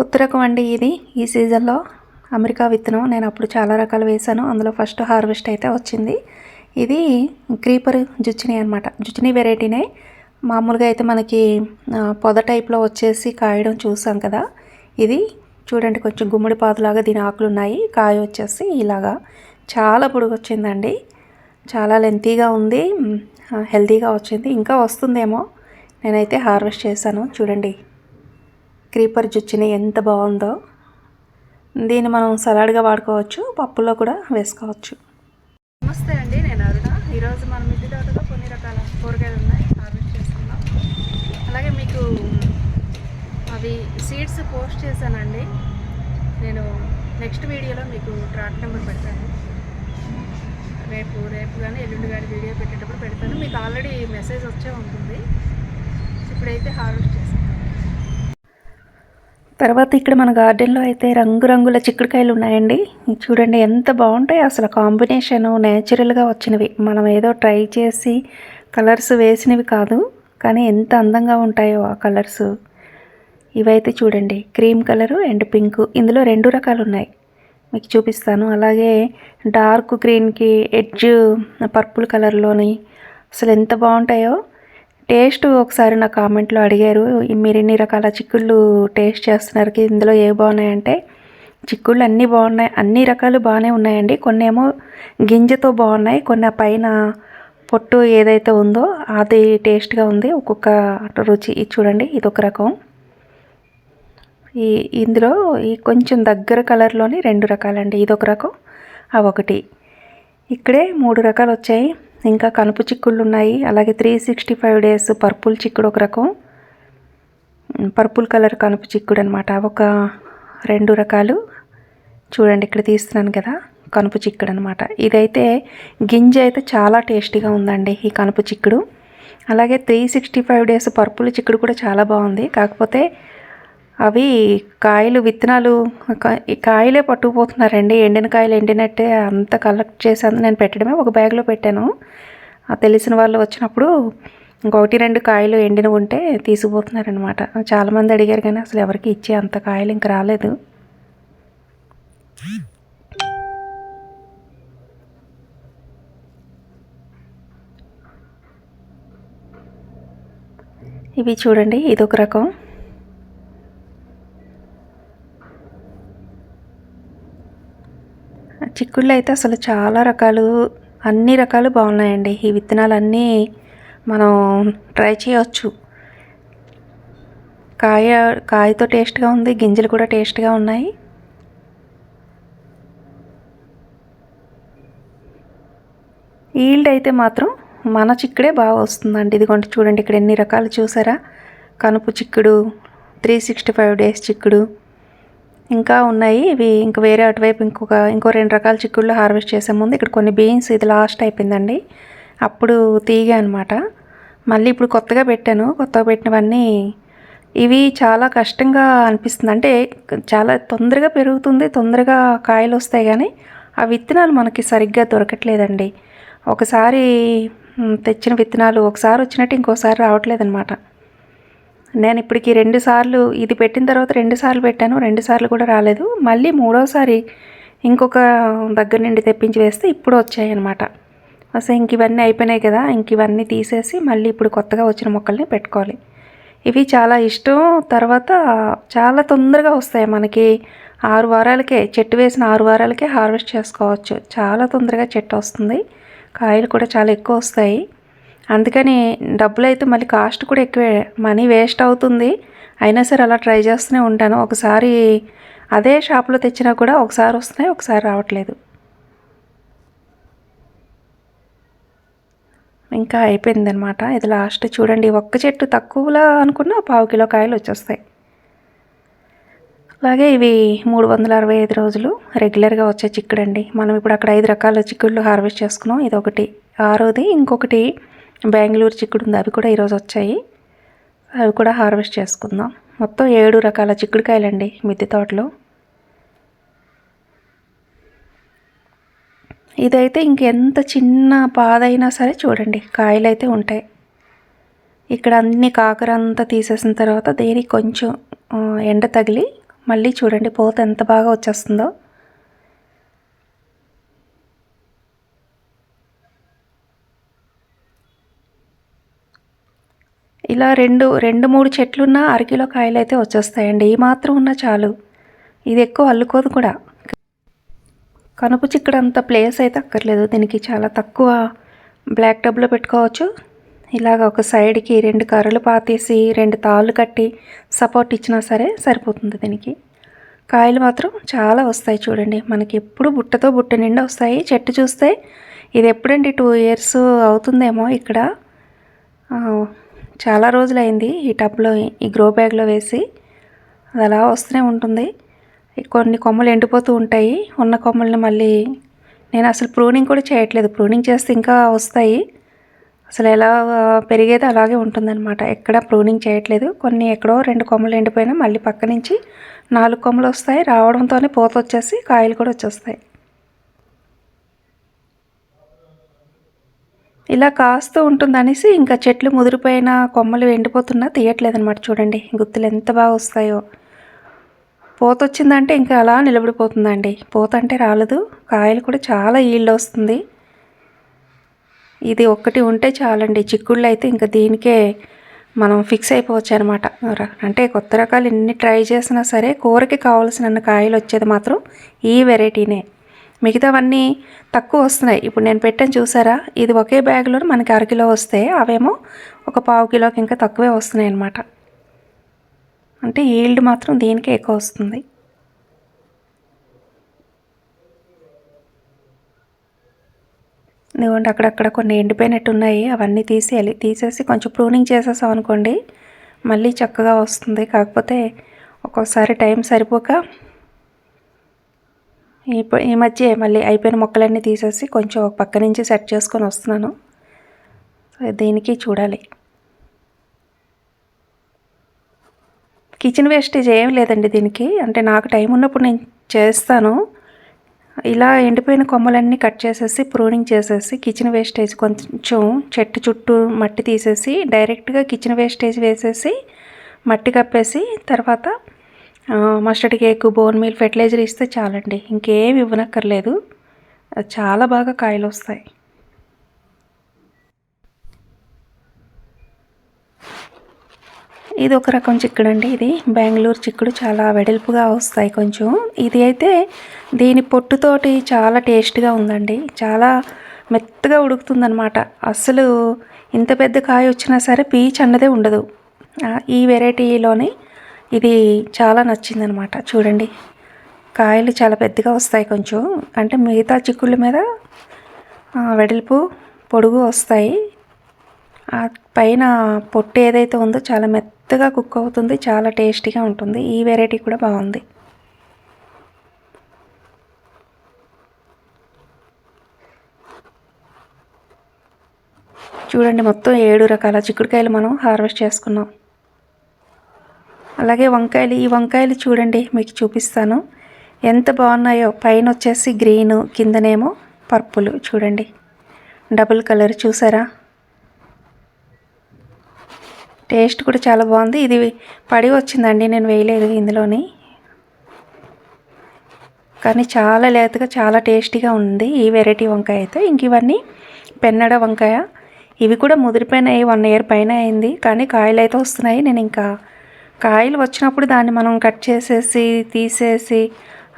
కొత్త రకం అండి ఇది ఈ సీజన్లో అమెరికా విత్తనం నేను అప్పుడు చాలా రకాలు వేశాను. అందులో ఫస్ట్ హార్వెస్ట్ అయితే వచ్చింది. ఇది క్రీపర్ జుచ్చిని అనమాట జుచ్చిని వెరైటీనే. మామూలుగా అయితే మనకి పొద టైప్లో వచ్చేసి కాయడం చూసాం కదా. ఇది చూడండి కొంచెం గుమ్మడి పాదులాగా దీని ఆకులు ఉన్నాయి. కాయ వచ్చేసి ఇలాగా చాలా పొడుగు వచ్చిందండి. చాలా లెంతీగా ఉంది. హెల్తీగా వచ్చింది. ఇంకా వస్తుందేమో నేనైతే హార్వెస్ట్ చేశాను. చూడండి క్రీపర్ జుచ్చిని ఎంత బాగుందో. దీన్ని మనం సలాడ్గా వాడుకోవచ్చు పప్పులో కూడా వేసుకోవచ్చు. నమస్తే అండి నేను అరుణ. ఈరోజు మన మిద్దె తోటలో కొన్ని రకాల కూరగాయలు ఉన్నాయి హార్వెస్ట్ చేస్తున్నాం. అలాగే మీకు అవి సీడ్స్ పోస్ట్ చేశానండి. నేను నెక్స్ట్ వీడియోలో మీకు ట్రాక్ నెంబర్ పెడతాను. రేపు రేపు కానీ ఎల్లుండి కానీ వీడియో పెట్టేటప్పుడు పెడతాను. మీకు ఆల్రెడీ మెసేజ్ వచ్చే ఉంటుంది. ఇప్పుడైతే హార్వెస్ట్ తర్వాత ఇక్కడ మన గార్డెన్లో అయితే రంగురంగుల చిక్కుడుకాయలు ఉన్నాయండి. చూడండి ఎంత బాగుంటాయి అసలు కాంబినేషన్ నేచురల్గా వచ్చినవి. మనం ఏదో ట్రై చేసి కలర్స్ వేసినవి కాదు కానీ ఎంత అందంగా ఉంటాయో ఆ కలర్స్. ఇవైతే చూడండి క్రీమ్ కలరు అండ్ పింక్. ఇందులో రెండు రకాలు ఉన్నాయి. మీకు చూపిస్తాను. అలాగే డార్క్ గ్రీన్కి ఎడ్జ్ పర్పుల్ కలర్లోని అసలు ఎంత బాగుంటాయో టేస్ట్ ఒకసారి నా కామెంట్లో అడిగారు. మీరు ఇన్ని రకాల చిక్కుళ్ళు టేస్ట్ చేస్తున్నారు ఇందులో ఏ బాగున్నాయంటే చిక్కుళ్ళు అన్నీ బాగున్నాయి. అన్ని రకాలు బాగానే ఉన్నాయండి. కొన్ని ఏమో గింజతో బాగున్నాయి. కొన్ని ఆ పైన పొట్టు ఏదైతే ఉందో అది టేస్ట్గా ఉంది. ఒక్కొక్క రుచి ఇది చూడండి. ఇది ఒక రకం. ఈ ఇందులో ఈ కొంచెం దగ్గర కలర్లోని రెండు రకాలండి. ఇది ఒక రకం అవి ఒకటి. ఇక్కడే మూడు రకాలు వచ్చాయి. ఇంకా కనుపు చిక్కుళ్ళు ఉన్నాయి అలాగే three sixty five days purple చిక్కుడు ఒక రకం. పర్పుల్ కలర్ కనుపు చిక్కుడు అనమాట ఒక రెండు రకాలు. చూడండి ఇక్కడ తీస్తున్నాను కదా కనుపు చిక్కుడు అనమాట ఇదైతే గింజ అయితే చాలా టేస్టీగా ఉందండి ఈ కనుపు చిక్కుడు. అలాగే three sixty five days purple చిక్కుడు కూడా చాలా బాగుంది. కాకపోతే అవి కాయలు విత్తనాలు కాయలే పట్టుకుపోతున్నారండి. ఎండిన కాయలు ఎండినట్టే అంత కలెక్ట్ చేసి నేను పెట్టడమే ఒక బ్యాగ్లో పెట్టాను. ఆ తెలిసిన వాళ్ళు వచ్చినప్పుడు ఇంకొకటి రెండు కాయలు ఎండిన ఉంటే తీసుకుపోతున్నారనమాట చాలామంది అడిగారు కానీ అసలు ఎవరికి ఇచ్చే అంత కాయలు ఇంక రాలేదు. ఇవి చూడండి ఇదొక రకం. చిక్కుళ్ళు అయితే అసలు చాలా రకాలు అన్ని రకాలు బాగున్నాయండి. ఈ విత్తనాలు అన్నీ మనం ట్రై చేయవచ్చు కాయ కాయతో టేస్ట్గా ఉంది గింజలు కూడా టేస్ట్గా ఉన్నాయి. ఈల్డ్ అయితే మాత్రం మన చిక్కుడే బాగా వస్తుందండి. ఇదిగోండి చూడండి ఇక్కడ ఎన్ని రకాలు చూసారా? కనుపు చిక్కుడు త్రీ సిక్స్టీ ఫైవ్ డేస్ చిక్కుడు ఇంకా ఉన్నాయి. ఇవి ఇంకా వేరే అటువైపు ఇంకొక ఇంకో రెండు రకాల చిక్కుళ్ళు హార్వెస్ట్ చేసే ముందు ఇక్కడ కొన్ని బీన్స్ ఇది లాస్ట్ అయిపోయిందండి. అప్పుడు తీగా అనమాట మళ్ళీ ఇప్పుడు కొత్తగా పెట్టాను. కొత్తగా పెట్టినవన్నీ ఇవి చాలా కష్టంగా అనిపిస్తుంది. అంటే చాలా తొందరగా పెరుగుతుంది తొందరగా కాయలు వస్తాయి కానీ ఆ విత్తనాలు మనకి సరిగ్గా దొరకట్లేదండి. ఒకసారి తెచ్చిన విత్తనాలు ఒకసారి వచ్చినట్టు ఇంకోసారి రావట్లేదన్నమాట. నేను ఇప్పటికి రెండు సార్లు ఇది పెట్టిన తర్వాత రెండు సార్లు పెట్టాను రెండు సార్లు కూడా రాలేదు. మళ్ళీ మూడోసారి ఇంకొక దగ్గర నుండి తెప్పించి వేస్తే ఇప్పుడు వచ్చాయి అనమాట అసలు ఇంక ఇవన్నీ అయిపోయినాయి కదా ఇంక ఇవన్నీ తీసేసి మళ్ళీ ఇప్పుడు కొత్తగా వచ్చిన మొక్కల్ని పెట్టుకోవాలి. ఇవి చాలా ఇష్టం తర్వాత చాలా తొందరగా వస్తాయి. మనకి ఆరు వారాలకే చెట్టు వేసిన ఆరు వారాలకే హార్వెస్ట్ చేసుకోవచ్చు. చాలా తొందరగా చెట్టు వస్తుంది. కాయలు కూడా చాలా ఎక్కువ వస్తాయి. అందుకని డబ్బులు అయితే మళ్ళీ కాస్ట్ కూడా ఎక్కువే. మనీ వేస్ట్ అవుతుంది. అయినా సరే అలా ట్రై చేస్తూనే ఉంటాను. ఒకసారి అదే షాప్లో తెచ్చినా కూడా ఒకసారి వస్తున్నాయి ఒకసారి రావట్లేదు. ఇంకా అయిపోయిందనమాట ఇది లాస్ట్ చూడండి. ఒక్క చెట్టు తక్కువలో అనుకున్న పావు కిలో కాయలు వచ్చేస్తాయి. అలాగే ఇవి మూడు వందల అరవై ఐదు రోజులు రెగ్యులర్గా వచ్చే చిక్కుడు అండి మనం ఇప్పుడు అక్కడ ఐదు రకాల చిక్కుళ్ళు హార్వెస్ట్ చేసుకున్నాం. ఇది ఒకటి ఆరోది ఇంకొకటి బెంగళూరు చిక్కుడు ఉంది అవి కూడా ఈరోజు వచ్చాయి. అవి కూడా హార్వెస్ట్ చేసుకుందాం. మొత్తం ఏడు రకాల చిక్కుడుకాయలండి మిద్దె తోటలో. ఇదైతే ఇంకెంత చిన్న పాదైనా సరే చూడండి కాయలు అయితే ఉంటాయి. ఇక్కడ అన్ని కాకర అంతా తీసేసిన తర్వాత దేనికి కొంచెం ఎండ తగిలి మళ్ళీ చూడండి పూత ఎంత బాగా వచ్చేస్తుందో. ఇలా రెండు రెండు మూడు చెట్లున్న అరకిలో కాయలు అయితే వచ్చేస్తాయండి. ఈ మాత్రం ఉన్నా చాలు. ఇది ఎక్కువ అల్లుకోదు కూడా. కనుపు చిక్కడ అంత ప్లేస్ అయితే అక్కర్లేదు. దీనికి చాలా తక్కువ బ్లాక్ టబ్లో పెట్టుకోవచ్చు. ఇలాగ ఒక సైడ్కి రెండు కర్రలు పాతేసి రెండు తాళ్ళు కట్టి సపోర్ట్ ఇచ్చినా సరే సరిపోతుంది దీనికి. కాయలు మాత్రం చాలా వస్తాయి చూడండి. మనకి ఎప్పుడు బుట్టతో బుట్ట నిండా వస్తాయి. చెట్టు చూస్తే ఇది ఎప్పుడండి టూ ఇయర్స్ అవుతుందేమో ఇక్కడ. చాలా రోజులైంది ఈ టబ్లో ఈ గ్రో బ్యాగ్లో వేసి. అది అలా వస్తూనే ఉంటుంది. కొన్ని కొమ్మలు ఎండిపోతూ ఉంటాయి. ఉన్న కొమ్మల్ని మళ్ళీ నేను అసలు ప్రూనింగ్ కూడా చేయట్లేదు. ప్రూనింగ్ చేస్తే ఇంకా వస్తాయి. అసలు ఎలా పెరిగేది అలాగే ఉంటుందన్నమాట. ఎక్కడ ప్రూనింగ్ చేయట్లేదు. కొన్ని ఎక్కడో రెండు కొమ్మలు ఎండిపోయినా మళ్ళీ పక్క నుంచి నాలుగు కొమ్మలు వస్తాయి. రావడంతోనే పూత వచ్చేసి కాయలు కూడా వచ్చేస్తాయి. ఇలా కాస్తూ ఉంటుందనేసి ఇంకా చెట్లు ముదిరిపోయిన కొమ్మలు ఎండిపోతున్నా తీయట్లేదనమాట చూడండి. గుత్తులు ఎంత బాగా వస్తాయో. పూత వచ్చిందంటే ఇంకా అలా నిలబడిపోతుందండి. పూత అంటే రాలేదు. కాయలు కూడా చాలా ఈల్డ్ వస్తుంది. ఇది ఒక్కటి ఉంటే చాలండి. చిక్కుళ్ళు అయితే ఇంకా దీనికే మనం ఫిక్స్ అయిపోవచ్చు అనమాట అంటే కొత్త రకాలు ఎన్ని ట్రై చేసినా సరే కూరకి కావాల్సిన కాయలు వచ్చేది మాత్రం ఈ వెరైటీనే. మిగతావన్నీ తక్కువ వస్తున్నాయి. ఇప్పుడు నేను పెట్టాను చూసారా? ఇది ఒకే బ్యాగ్లో మనకి అరకిలో వస్తే అవేమో ఒక పావు కిలోకి ఇంకా తక్కువే వస్తున్నాయి అన్నమాట. అంటే ఈల్డ్ మాత్రం దీనికే ఎక్కువ వస్తుంది. ఇదిగోండి అక్కడక్కడ కొన్ని ఎండిపోయినట్టు ఉన్నాయి. అవన్నీ తీసేయాలి తీసేసి కొంచెం ప్రూనింగ్ చేసేసాం అనుకోండి మళ్ళీ చక్కగా వస్తుంది. కాకపోతే ఒక్కోసారి టైం సరిపోక ఇప్పుడు ఈ మధ్య మళ్ళీ అయిపోయిన మొక్కలన్నీ తీసేసి కొంచెం ఒక పక్క నుంచి సెట్ చేసుకొని వస్తున్నాను. దీనికి చూడాలి. కిచెన్ వేస్టేజ్ ఏం లేదండి దీనికి. అంటే నాకు టైం ఉన్నప్పుడు నేను చేస్తాను. ఇలా ఎండిపోయిన కొమ్మలన్నీ కట్ చేసేసి ప్రూనింగ్ చేసేసి కిచెన్ వేస్టేజ్ కొంచెం చెట్టు చుట్టూ మట్టి తీసేసి డైరెక్ట్గా కిచెన్ వేస్టేజ్ వేసేసి మట్టి కప్పేసి తర్వాత mustard cake bone meal fertiliser ఇస్తే చాలండి. ఇంకేం ఇవ్వనక్కర్లేదు. అది చాలా బాగా కాయలు వస్తాయి. ఇది ఒక రకం చిక్కుడు అండి ఇది బెంగళూరు చిక్కుడు. చాలా వెడల్పుగా వస్తాయి కొంచెం. ఇది అయితే దీని పొట్టుతోటి చాలా టేస్ట్గా ఉందండి. చాలా మెత్తగా ఉడుకుతుందనమాట అసలు ఇంత పెద్ద కాయ వచ్చినా సరే పీచ్ అన్నదే ఉండదు. ఈ వెరైటీలోని ఇది చాలా నచ్చిందనమాట. చూడండి. కాయలు చాలా పెద్దగా వస్తాయి కొంచెం. అంటే మిగతా చిక్కుళ్ళ మీద వెడల్పు పొడుగు వస్తాయి. ఆ పైన పొట్టు ఏదైతే ఉందో చాలా మెత్తగా కుక్ అవుతుంది చాలా టేస్టీగా ఉంటుంది. ఈ వెరైటీ కూడా బాగుంది. చూడండి మొత్తం ఏడు రకాల చిక్కుడుకాయలు మనం హార్వెస్ట్ చేసుకున్నాం. అలాగే వంకాయలు ఈ వంకాయలు చూడండి మీకు చూపిస్తాను. ఎంత బాగున్నాయో పైన వచ్చేసి గ్రీను కిందనేమో పర్పులు చూడండి. డబుల్ కలర్ చూసారా? టేస్ట్ కూడా చాలా బాగుంది. ఇది పడి వచ్చిందండి నేను వేయలేదు ఇందులోని. కానీ చాలా లేతగా చాలా టేస్టీగా ఉంది ఈ వెరైటీ వంకాయ అయితే. ఇంక ఇవన్నీ పెన్నడ వంకాయ. ఇవి కూడా ముదిరిపోయినాయి వన్ ఇయర్ పైన అయింది. కానీ కాయలు అయితే వస్తున్నాయి. నేను ఇంకా కాయలు వచ్చినప్పుడు దాన్ని మనం కట్ చేసేసి తీసేసి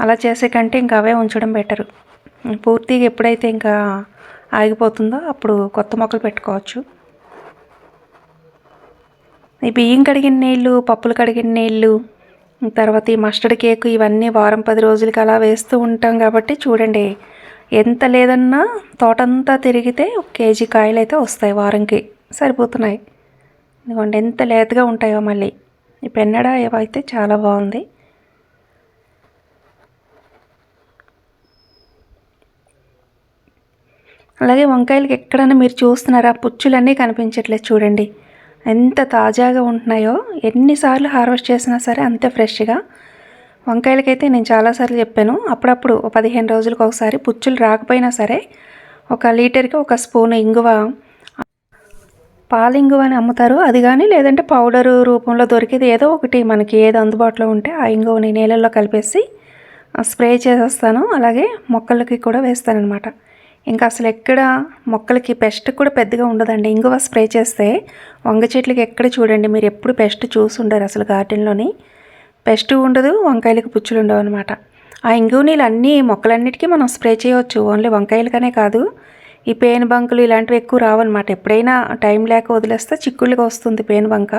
అలా చేసే కంటే ఇంకా అవే ఉంచడం బెటరు పూర్తిగా ఎప్పుడైతే ఇంకా ఆగిపోతుందో అప్పుడు కొత్త మొక్కలు పెట్టుకోవచ్చు. ఈ బియ్యం కడిగిన నీళ్ళు పప్పులు కడిగిన నీళ్ళు తర్వాత ఈ మస్టర్డ్ కేక్ ఇవన్నీ వారం పది రోజులకి అలా వేస్తూ ఉంటాం కాబట్టి చూడండి ఎంత లేదన్నా తోటంతా తిరిగితే ఒక కేజీ కాయలు అయితే వస్తాయి వారంకి. సరిపోతున్నాయి. ఇదిగోండి ఎంత లేతగా ఉంటాయో మళ్ళీ. ఈ పెన్నడ ఏవైతే చాలా బాగుంది. అలాగే వంకాయలకి ఎక్కడైనా మీరు చూస్తున్నారా? పుచ్చులన్నీ కనిపించట్లేదు చూడండి. ఎంత తాజాగా ఉంటున్నాయో ఎన్నిసార్లు హార్వెస్ట్ చేసినా సరే అంతే ఫ్రెష్గా. వంకాయలకైతే నేను చాలాసార్లు చెప్పాను. అప్పుడప్పుడు పదిహేను రోజులకు ఒకసారి పుచ్చులు రాకపోయినా సరే ఒక లీటర్కి ఒక స్పూన్ ఇంగువ పాలింగు అని అమ్ముతారు. అది కానీ లేదంటే పౌడరు రూపంలో దొరికేది ఏదో ఒకటి మనకి ఏది అందుబాటులో ఉంటే ఆ ఇంగువని నీళ్ళల్లో కలిపేసి స్ప్రే చేసేస్తాను. అలాగే మొక్కలకి కూడా వేస్తానన్నమాట. ఇంకా అసలు ఎక్కడ మొక్కలకి పెస్ట్ కూడా పెద్దగా ఉండదండి. ఇంగువ స్ప్రే చేస్తే వంగ చెట్లకి ఎక్కడ చూడండి. మీరు ఎప్పుడు పెస్ట్ చూసి ఉండరు అసలు గార్డెన్లోని. పెస్ట్ ఉండదు వంకాయలకి పుచ్చులు ఉండవు అనమాట ఆ ఇంగువ నీళ్ళు అన్నీ మొక్కలన్నిటికీ మనం స్ప్రే చేయవచ్చు. ఓన్లీ వంకాయలకనే కాదు. ఈ పేను బంకులు ఇలాంటివి ఎక్కువ రావన్నమాట. ఎప్పుడైనా టైం లేక వదిలేస్తే చిక్కుళ్ళుగా వస్తుంది పేను బంక.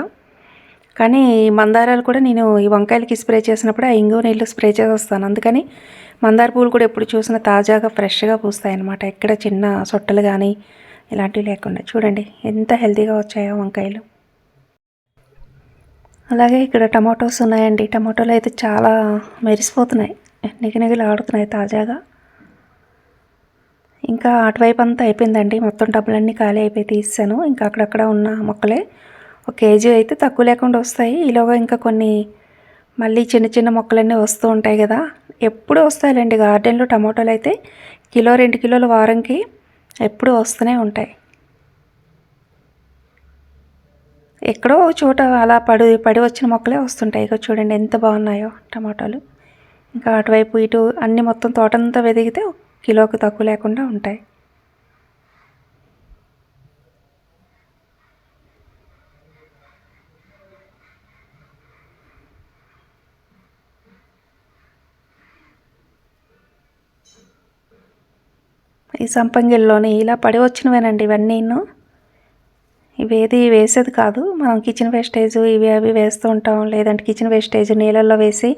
కానీ మందారాలు కూడా నేను ఈ వంకాయలకి స్ప్రే చేసినప్పుడు ఆ ఇంగు నీళ్ళు స్ప్రే చేసేస్తాను. అందుకని మందార పూలు కూడా ఎప్పుడు చూసినా తాజాగా ఫ్రెష్గా పూస్తాయి అన్నమాట ఎక్కడ చిన్న సొట్టలు కానీ ఇలాంటివి లేకుండా. చూడండి ఎంత హెల్తీగా వచ్చాయో వంకాయలు. అలాగే ఇక్కడ టమాటోస్ ఉన్నాయండి. టమాటోలు అయితే చాలా మెరిసిపోతున్నాయి. నిగనిగలు ఆడుతున్నాయి తాజాగా. ఇంకా అటువైపు అంతా అయిపోయిందండి. మొత్తం డబ్బులన్నీ ఖాళీ అయిపోయి తీసాను ఇంకా అక్కడక్కడ ఉన్న మొక్కలే ఒక కేజీ అయితే తక్కువ లేకుండా వస్తాయి. ఈలోగా ఇంకా కొన్ని మళ్ళీ చిన్న చిన్న మొక్కలన్నీ వస్తూ ఉంటాయి కదా. ఎప్పుడు వస్తాయిలేండి. గార్డెన్లో టమాటోలు అయితే కిలో రెండు కిలోల వారంకి ఎప్పుడు వస్తూనే ఉంటాయి. ఎక్కడో చోట అలా పడి పడి వచ్చిన మొక్కలే వస్తుంటాయి. ఇక చూడండి ఎంత బాగున్నాయో టమాటాలు. ఇంకా అటువైపు ఇటు అన్ని మొత్తం తోటంతా వెదిగితే కిలోకు తక్కువ లేకుండా ఉంటాయి. ఈ సంపంగిల్లోని ఇలా పడి వచ్చినవేనండి ఇవన్నీను ఇవేది వేసేది కాదు. మనం కిచెన్ వేస్టేజ్ ఇవి అవి వేస్తూ ఉంటాం. లేదంటే కిచెన్ వేస్టేజ్ నీళ్ళల్లో వేసి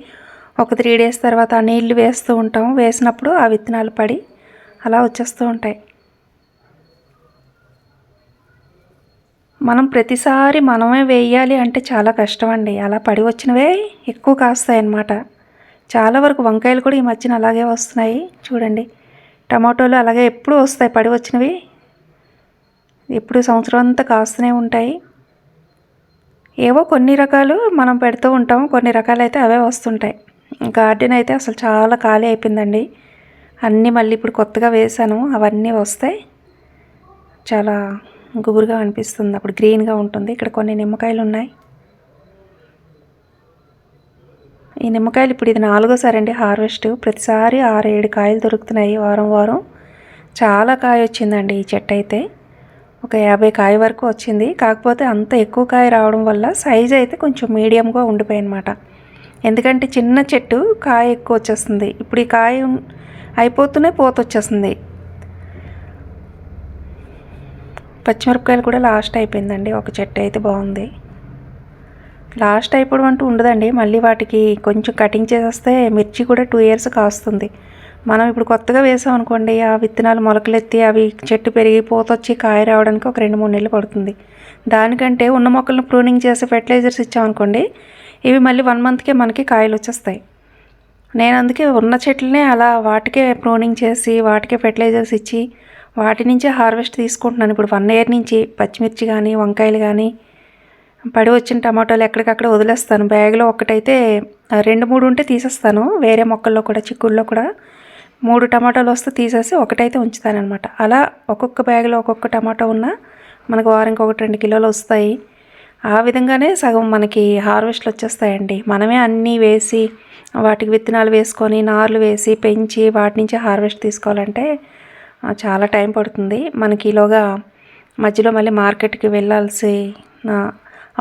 ఒక త్రీ డేస్ తర్వాత ఆ నీళ్ళు వేస్తూ ఉంటాం. వేసినప్పుడు ఆ విత్తనాలు పడి అలా వచ్చేస్తూ ఉంటాయి. మనం ప్రతిసారి మనమే వేయాలి అంటే చాలా కష్టం అండి అలా పడి వచ్చినవే ఎక్కువ కాస్తాయి అన్నమాట చాలా వరకు వంకాయలు కూడా ఈ మధ్యన అలాగే వస్తున్నాయి. చూడండి. టమాటోలు అలాగే ఎప్పుడు వస్తాయి పడి వచ్చినవి. ఎప్పుడు సంవత్సరం అంతా కాస్తూనే ఉంటాయి. ఏవో కొన్ని రకాలు మనం పెడుతూ ఉంటాం. కొన్ని రకాలు అయితే అవే వస్తుంటాయి. గార్డెన్ అయితే అసలు చాలా ఖాళీ అయిపోయిందండి. అన్నీ మళ్ళీ ఇప్పుడు కొత్తగా వేసాను అవన్నీ వస్తాయి చాలా గుబురుగా అనిపిస్తుంది. అప్పుడు గ్రీన్గా ఉంటుంది. ఇక్కడ కొన్ని నిమ్మకాయలు ఉన్నాయి. ఈ నిమ్మకాయలు ఇప్పుడు ఇది నాలుగోసారి అండి హార్వెస్ట్. ప్రతిసారి ఆరు ఏడు కాయలు దొరుకుతున్నాయి వారం వారం. చాలా కాయ వచ్చిందండి ఈ చెట్టు అయితే. ఒక యాభై కాయ వరకు వచ్చింది. కాకపోతే అంత ఎక్కువ కాయ రావడం వల్ల సైజ్ అయితే కొంచెం మీడియంగా ఉండిపోయి అనమాట ఎందుకంటే చిన్న చెట్టు కాయ ఎక్కువ వచ్చేస్తుంది. ఇప్పుడు ఈ కాయ అయిపోతూనే పోత వచ్చేస్తుంది. పచ్చిమిరపకాయలు కూడా లాస్ట్ అయిపోయిందండి. ఒక చెట్టు అయితే బాగుంది. లాస్ట్ అయిపోవడం అంటూ ఉండదండి. మళ్ళీ వాటికి కొంచెం కటింగ్ చేసేస్తే మిర్చి కూడా టూ ఇయర్స్ కాస్తుంది. మనం ఇప్పుడు కొత్తగా వేసాం అనుకోండి ఆ విత్తనాలు మొలకలెత్తి అవి చెట్టు పెరిగి పోతొచ్చి కాయ రావడానికి ఒక రెండు మూడు నెలలు పడుతుంది. దానికంటే ఉన్న మొక్కలను ప్రూనింగ్ చేసి ఫెర్టిలైజర్స్ ఇచ్చామనుకోండి ఇవి మళ్ళీ వన్ మంత్కే మనకి కాయలు వచ్చేస్తాయి. నేను అందుకే ఉన్న చెట్లనే అలా వాటికే ప్రూనింగ్ చేసి వాటికే ఫెర్టిలైజర్స్ ఇచ్చి వాటి నుంచే హార్వెస్ట్ తీసుకుంటున్నాను. ఇప్పుడు వన్ ఇయర్ నుంచి పచ్చిమిర్చి కానీ వంకాయలు కానీ పడి వచ్చిన టమాటాలు ఎక్కడికక్కడ వదిలేస్తాను. బ్యాగ్లో ఒకటైతే రెండు మూడు ఉంటే తీసేస్తాను. వేరే మొక్కల్లో కూడా చిక్కుల్లో కూడా మూడు టమాటాలు వస్తే తీసేసి ఒకటైతే ఉంచుతాను అనమాట అలా ఒక్కొక్క బ్యాగ్లో ఒక్కొక్క టమాటా ఉన్నా మనకు వారానికి ఒకటి రెండు కిలోలు వస్తాయి. ఆ విధంగానే సగం మనకి హార్వెస్ట్లు వచ్చేస్తాయండి. మనమే అన్నీ వేసి వాటికి విత్తనాలు వేసుకొని నార్లు వేసి పెంచి వాటి నుంచి హార్వెస్ట్ తీసుకోవాలంటే చాలా టైం పడుతుంది. మనకి ఈలోగా మధ్యలో మళ్ళీ మార్కెట్కి వెళ్ళాల్సిన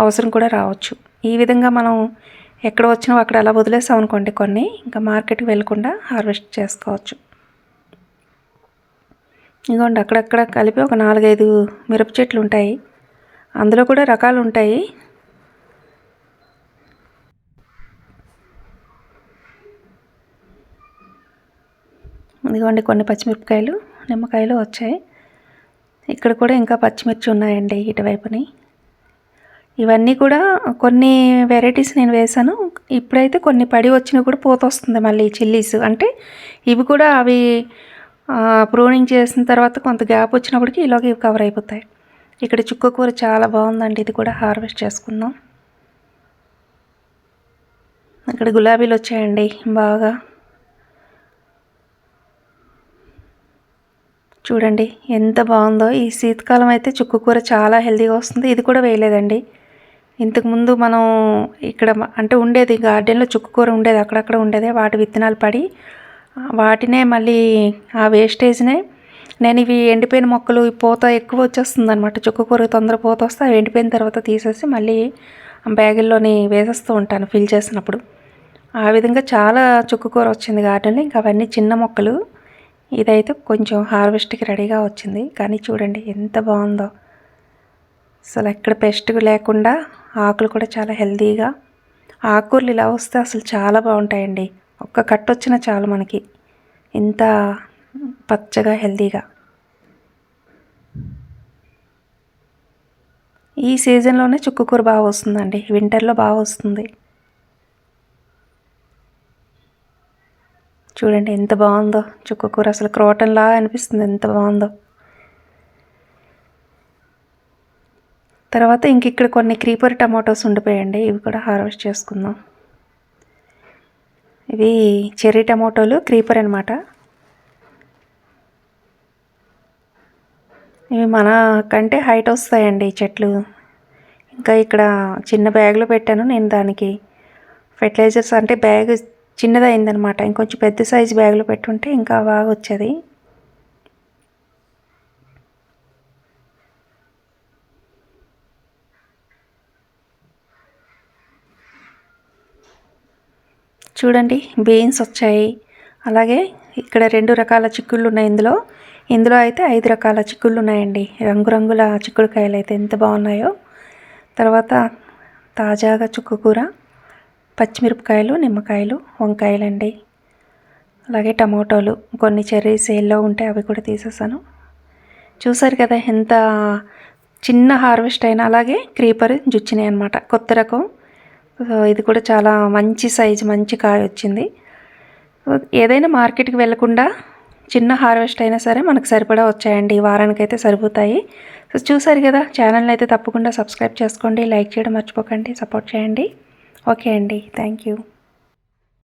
అవసరం కూడా రావచ్చు. ఈ విధంగా మనం ఎక్కడ వచ్చినా అక్కడ అలా వదిలేసాం అనుకోండి కొన్ని ఇంకా మార్కెట్కి వెళ్ళకుండా హార్వెస్ట్ చేసుకోవచ్చు. ఇదిగోండి అక్కడక్కడ కలిపి ఒక నాలుగైదు మిరప చెట్లు ఉంటాయి. అందులో కూడా రకాలు ఉంటాయి ఇదిగోండి కొన్ని పచ్చిమిరపకాయలు నిమ్మకాయలు వచ్చాయి. ఇక్కడ కూడా ఇంకా పచ్చిమిర్చి ఉన్నాయండి ఇటువైపుని. ఇవన్నీ కూడా కొన్ని వెరైటీస్ నేను వేశాను. ఇప్పుడైతే కొన్ని పడి వచ్చినా కూడా పూత వస్తుంది మళ్ళీ చిల్లీస్. అంటే ఇవి కూడా అవి ప్రూనింగ్ చేసిన తర్వాత కొంత గ్యాప్ వచ్చినప్పటికి ఇలాగే ఇవి కవర్ అయిపోతాయి. ఇక్కడ చుక్క కూర చాలా బాగుందండి. ఇది కూడా హార్వెస్ట్ చేసుకుందాం. ఇక్కడ గులాబీలు వచ్చాయండి బాగా. చూడండి ఎంత బాగుందో. ఈ శీతకాలం అయితే చుక్కు కూర చాలా హెల్తీగా వస్తుంది. ఇది కూడా వేయలేదండి. ఇంతకుముందు మనం ఇక్కడ అంటే ఉండేది గార్డెన్లో చుక్కు కూర ఉండేది అక్కడక్కడ ఉండేది. వాటి విత్తనాలు పడి వాటినే మళ్ళీ ఆ వేస్టేజ్నే నేను ఇవి ఎండిపోయిన మొక్కలు పూత ఎక్కువ వచ్చేస్తుంది అనమాట చుక్క కూర తొందర పూత వస్తే అవి ఎండిపోయిన తర్వాత తీసేసి మళ్ళీ బ్యాగుల్లోని వేసేస్తూ ఉంటాను ఫిల్ చేసినప్పుడు. ఆ విధంగా చాలా చుక్కుకూర వచ్చింది గార్డెన్లో. ఇంకా అవన్నీ చిన్న మొక్కలు. ఇదైతే కొంచెం హార్వెస్ట్కి రెడీగా వచ్చింది. కానీ చూడండి ఎంత బాగుందో. అసలు ఎక్కడ పెస్ట్ లేకుండా ఆకులు కూడా చాలా హెల్తీగా. ఆకుకూరలు ఇలా వస్తే అసలు చాలా బాగుంటాయండి. ఒక్క కట్ వచ్చినా చాలు మనకి. ఇంత పచ్చగా హెల్తీగా ఈ సీజన్లోనే చుక్కకూర బాగా వస్తుందండి. వింటర్లో బాగా వస్తుంది. చూడండి ఎంత బాగుందో. చుక్కకూర అసలు క్రోటన్లా అనిపిస్తుంది. ఎంత బాగుందో. తర్వాత ఇంక ఇక్కడ కొన్ని క్రీపర్ టమాటోస్ ఉండిపోయండి ఇవి కూడా హార్వెస్ట్ చేసుకుందాం. ఇవి చెర్రీ టమాటోలు క్రీపర్ అనమాట ఇవి మన కంటే హైట్ వస్తాయండి చెట్లు. ఇంకా ఇక్కడ చిన్న బ్యాగ్లో పెట్టాను నేను దానికి. ఫెర్టిలైజర్స్ అంటే బ్యాగ్ చిన్నదైందనమాట. ఇంకొంచెం పెద్ద సైజు బ్యాగ్లో పెట్టుంటే ఇంకా బాగా వచ్చేది చూడండి బీన్స్ వచ్చాయి. అలాగే ఇక్కడ రెండు రకాల చిక్కుళ్ళు ఉన్నాయి ఇందులో. ఇందులో అయితే ఐదు రకాల చిక్కుళ్ళు ఉన్నాయండి. రంగురంగుల చిక్కుడుకాయలు అయితే ఎంత బాగున్నాయో. తర్వాత తాజాగా చుక్కకూర పచ్చిమిరపకాయలు నిమ్మకాయలు వంకాయలండి. అలాగే టమోటోలు కొన్ని చెర్రీ సేల్లో ఉంటే అవి కూడా తీసేసాను. చూసారు కదా ఎంత చిన్న హార్వెస్ట్ అయినా అలాగే క్రీపర్ జుచ్చినాయి అనమాట కొత్త రకం. ఇది కూడా చాలా మంచి సైజు మంచి కాయ వచ్చింది. ఏదైనా మార్కెట్కి వెళ్ళకుండా చిన్న హార్వెస్ట్ అయినా సరే మనకు సరిపడా వచ్చాయండి. ఈ వారానికైతే సరిపోతాయి. సో చూసారు కదా ఛానల్ని అయితే తప్పకుండా సబ్స్క్రైబ్ చేసుకోండి లైక్ చేయడం మర్చిపోకండి సపోర్ట్ చేయండి. ఓకే అండి. Thank you.